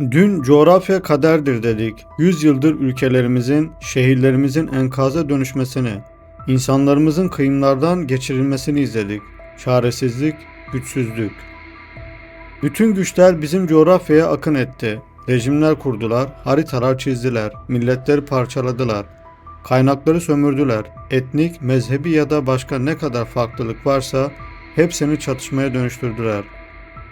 Dün coğrafya kaderdir dedik. Yüzyıldır ülkelerimizin, şehirlerimizin enkaza dönüşmesini, insanlarımızın kıyımlardan geçirilmesini izledik. Çaresizlik, güçsüzlük. Bütün güçler bizim coğrafyaya akın etti. Rejimler kurdular, haritalar çizdiler, milletleri parçaladılar. Kaynakları sömürdüler. Etnik, mezhebi ya da başka ne kadar farklılık varsa hepsini çatışmaya dönüştürdüler.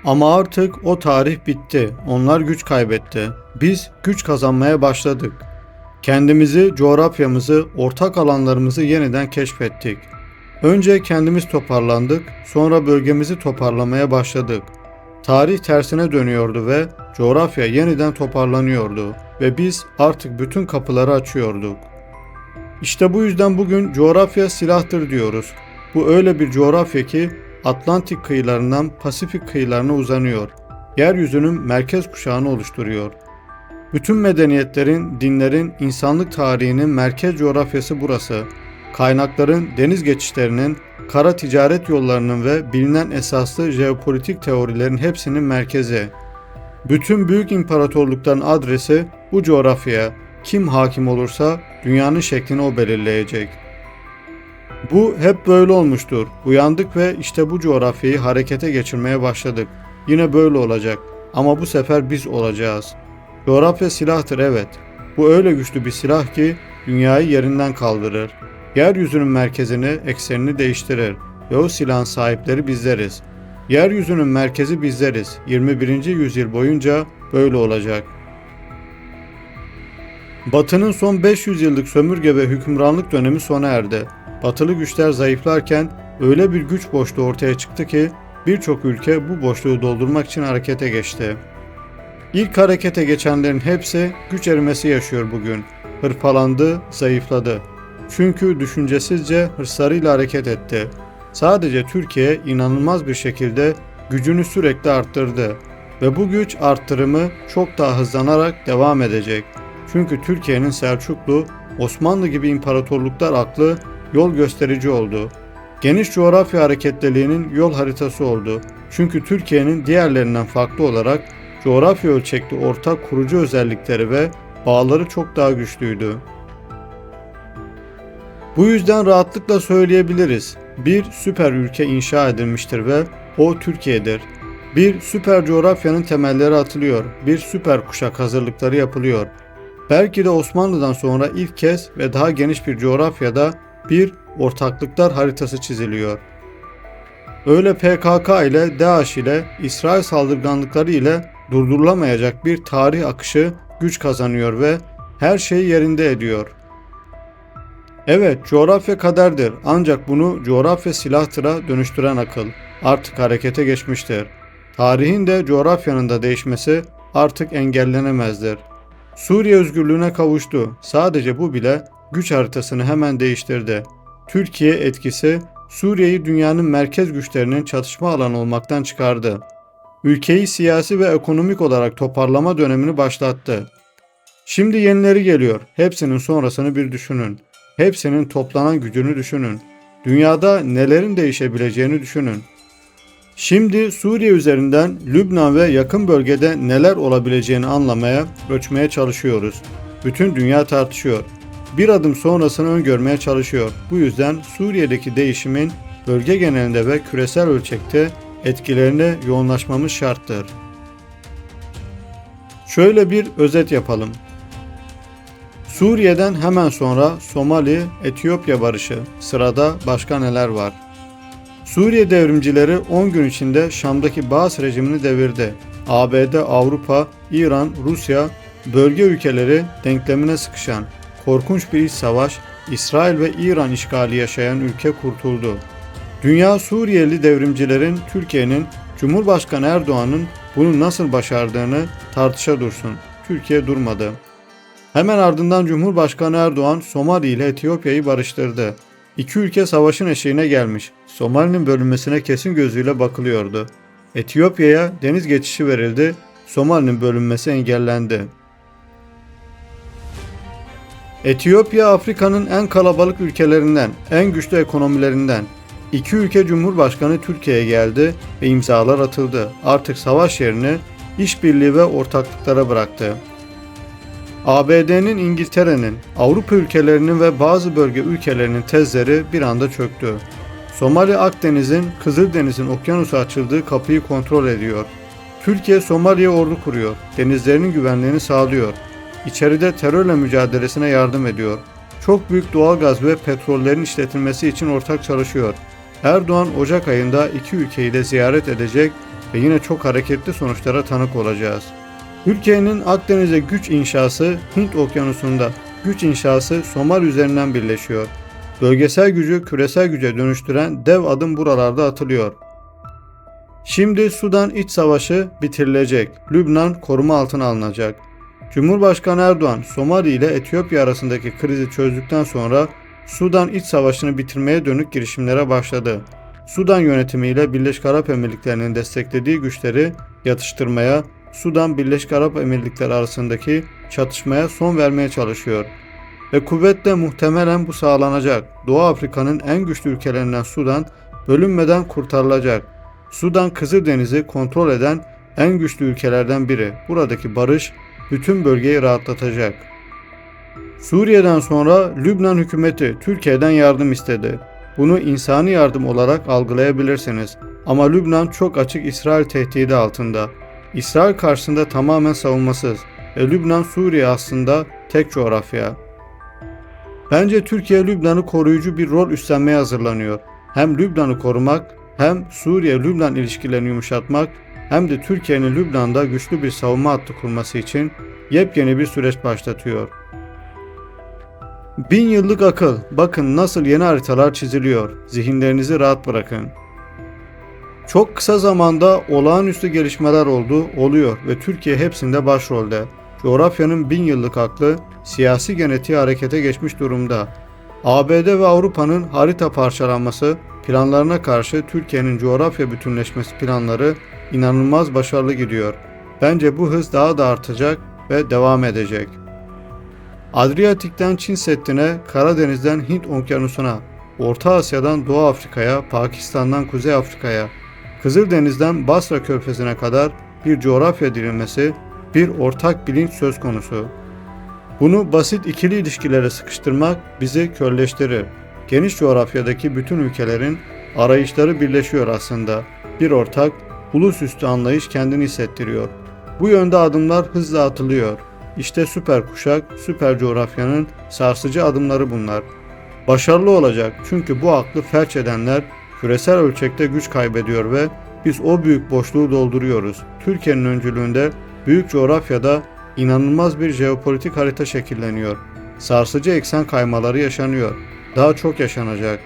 Ama artık o tarih bitti. Onlar güç kaybetti. Biz güç kazanmaya başladık. Kendimizi, coğrafyamızı, ortak alanlarımızı yeniden keşfettik. Önce kendimiz toparlandık, sonra bölgemizi toparlamaya başladık. Tarih tersine dönüyordu ve coğrafya yeniden toparlanıyordu ve biz artık bütün kapıları açıyorduk. İşte bu yüzden bugün coğrafya silahtır diyoruz. Bu öyle bir coğrafya ki Atlantik kıyılarından Pasifik kıyılarına uzanıyor. Yeryüzünün merkez kuşağını oluşturuyor. Bütün medeniyetlerin, dinlerin, insanlık tarihinin merkez coğrafyası burası. Kaynakların, deniz geçişlerinin, kara ticaret yollarının ve bilinen esaslı jeopolitik teorilerin hepsinin merkezi. Bütün büyük imparatorlukların adresi bu coğrafyaya. Kim hakim olursa dünyanın şeklini o belirleyecek. Bu hep böyle olmuştur. Uyandık ve işte bu coğrafyayı harekete geçirmeye başladık. Yine böyle olacak. Ama bu sefer biz olacağız. Coğrafya silahtır evet. Bu öyle güçlü bir silah ki dünyayı yerinden kaldırır. Yeryüzünün merkezini, eksenini değiştirir. Ve o silahın sahipleri bizleriz. Yeryüzünün merkezi bizleriz. 21. yüzyıl boyunca böyle olacak. Batı'nın son 500 yıllık sömürge ve hükümranlık dönemi sona erdi. Batılı güçler zayıflarken öyle bir güç boşluğu ortaya çıktı ki birçok ülke bu boşluğu doldurmak için harekete geçti. İlk harekete geçenlerin hepsi güç erimesi yaşıyor bugün. Hırpalandı, zayıfladı. Çünkü düşüncesizce hırslarıyla hareket etti. Sadece Türkiye inanılmaz bir şekilde gücünü sürekli arttırdı ve bu güç arttırımı çok daha hızlanarak devam edecek. Çünkü Türkiye'nin Selçuklu, Osmanlı gibi imparatorluklar aklı yol gösterici oldu. Geniş coğrafya hareketliliğinin yol haritası oldu. Çünkü Türkiye'nin diğerlerinden farklı olarak coğrafya ölçekli ortak kurucu özellikleri ve bağları çok daha güçlüydü. Bu yüzden rahatlıkla söyleyebiliriz. Bir süper ülke inşa edilmiştir ve o Türkiye'dir. Bir süper coğrafyanın temelleri atılıyor. Bir süper kuşak hazırlıkları yapılıyor. Belki de Osmanlı'dan sonra ilk kez ve daha geniş bir coğrafyada bir ortaklıklar haritası çiziliyor. Öyle PKK ile DAEŞ ile İsrail saldırganlıkları ile durdurulamayacak bir tarih akışı güç kazanıyor ve her şeyi yerinde ediyor. Evet, coğrafya kaderdir ancak bunu coğrafya silahtıra dönüştüren akıl artık harekete geçmiştir. Tarihin de coğrafyanın da değişmesi artık engellenemezdir. Suriye özgürlüğüne kavuştu. Sadece bu bile güç haritasını hemen değiştirdi. Türkiye etkisi Suriye'yi dünyanın merkez güçlerinin çatışma alanı olmaktan çıkardı. Ülkeyi siyasi ve ekonomik olarak toparlama dönemini başlattı. Şimdi yenileri geliyor. Hepsinin sonrasını bir düşünün. Hepsinin toplanan gücünü düşünün. Dünyada nelerin değişebileceğini düşünün. Şimdi Suriye üzerinden Lübnan ve yakın bölgede neler olabileceğini anlamaya, ölçmeye çalışıyoruz. Bütün dünya tartışıyor. Bir adım sonrasını öngörmeye çalışıyor. Bu yüzden Suriye'deki değişimin bölge genelinde ve küresel ölçekte etkilerine yoğunlaşmamız şarttır. Şöyle bir özet yapalım. Suriye'den hemen sonra Somali, Etiyopya barışı. Sırada başka neler var? Suriye devrimcileri 10 gün içinde Şam'daki Baas rejimini devirdi. ABD, Avrupa, İran, Rusya, bölge ülkeleri denklemine sıkışan korkunç bir iç savaş, İsrail ve İran işgali yaşayan ülke kurtuldu. Dünya Suriyeli devrimcilerin Türkiye'nin Cumhurbaşkanı Erdoğan'ın bunu nasıl başardığını tartışa dursun. Türkiye durmadı. Hemen ardından Cumhurbaşkanı Erdoğan Somali ile Etiyopya'yı barıştırdı. İki ülke savaşın eşiğine gelmiş. Somali'nin bölünmesine kesin gözüyle bakılıyordu. Etiyopya'ya deniz geçişi verildi. Somali'nin bölünmesi engellendi. Etiyopya Afrika'nın en kalabalık ülkelerinden, en güçlü ekonomilerinden. İki ülke cumhurbaşkanı Türkiye'ye geldi ve imzalar atıldı. Artık savaş yerini işbirliği ve ortaklıklara bıraktı. ABD'nin, İngiltere'nin, Avrupa ülkelerinin ve bazı bölge ülkelerinin tezleri bir anda çöktü. Somali Akdeniz'in, Kızıldeniz'in okyanusa açıldığı kapıyı kontrol ediyor. Türkiye Somali'ye ordu kuruyor, denizlerinin güvenliğini sağlıyor. İçeride terörle mücadelesine yardım ediyor. Çok büyük doğalgaz ve petrollerin işletilmesi için ortak çalışıyor. Erdoğan Ocak ayında iki ülkeyi de ziyaret edecek ve yine çok hareketli sonuçlara tanık olacağız. Türkiye'nin Akdeniz'e güç inşası Hint Okyanusu'nda, güç inşası Somali üzerinden birleşiyor. Bölgesel gücü küresel güce dönüştüren dev adım buralarda atılıyor. Şimdi Sudan iç savaşı bitirilecek. Lübnan koruma altına alınacak. Cumhurbaşkanı Erdoğan, Somali ile Etiyopya arasındaki krizi çözdükten sonra Sudan iç savaşını bitirmeye dönük girişimlere başladı. Sudan yönetimiyle Birleşik Arap Emirlikleri'nin desteklediği güçleri yatıştırmaya, Sudan Birleşik Arap Emirlikleri arasındaki çatışmaya son vermeye çalışıyor. Ve kuvvetle muhtemelen bu sağlanacak. Doğu Afrika'nın en güçlü ülkelerinden Sudan bölünmeden kurtarılacak. Sudan Kızıldeniz'i kontrol eden en güçlü ülkelerden biri. Buradaki barış bütün bölgeyi rahatlatacak. Suriye'den sonra Lübnan hükümeti Türkiye'den yardım istedi. Bunu insani yardım olarak algılayabilirsiniz. Ama Lübnan çok açık İsrail tehdidi altında. İsrail karşısında tamamen savunmasız ve Lübnan Suriye aslında tek coğrafya. Bence Türkiye Lübnan'ı koruyucu bir rol üstlenmeye hazırlanıyor. Hem Lübnan'ı korumak hem Suriye-Lübnan ilişkilerini yumuşatmak hem de Türkiye'nin Lübnan'da güçlü bir savunma hattı kurması için yepyeni bir süreç başlatıyor. Bin yıllık akıl. Bakın nasıl yeni haritalar çiziliyor. Zihinlerinizi rahat bırakın. Çok kısa zamanda olağanüstü gelişmeler oldu, oluyor ve Türkiye hepsinde başrolde. Coğrafyanın bin yıllık aklı siyasi genetiği harekete geçmiş durumda. ABD ve Avrupa'nın harita parçalanması planlarına karşı Türkiye'nin coğrafya bütünleşmesi planları inanılmaz başarılı gidiyor. Bence bu hız daha da artacak ve devam edecek. Adriyatik'ten Çin Seddi'ne, Karadeniz'den Hint Okyanusu'na, Orta Asya'dan Doğu Afrika'ya, Pakistan'dan Kuzey Afrika'ya, Kızıldeniz'den Basra Körfezi'ne kadar bir coğrafya dilimesi, bir ortak bilinç söz konusu. Bunu basit ikili ilişkilere sıkıştırmak bizi körleştirir. Geniş coğrafyadaki bütün ülkelerin arayışları birleşiyor aslında. Bir ortak, ulusüstü anlayış kendini hissettiriyor. Bu yönde adımlar hızla atılıyor. İşte süper kuşak, süper coğrafyanın sarsıcı adımları bunlar. Başarılı olacak çünkü bu aklı felç edenler küresel ölçekte güç kaybediyor ve biz o büyük boşluğu dolduruyoruz. Türkiye'nin öncülüğünde büyük coğrafyada inanılmaz bir jeopolitik harita şekilleniyor. Sarsıcı eksen kaymaları yaşanıyor. Daha çok yaşanacak.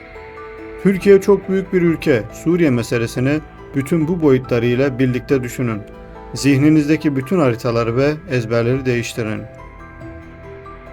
Türkiye çok büyük bir ülke. Suriye meselesini bütün bu boyutlarıyla birlikte düşünün. Zihninizdeki bütün haritaları ve ezberleri değiştirin.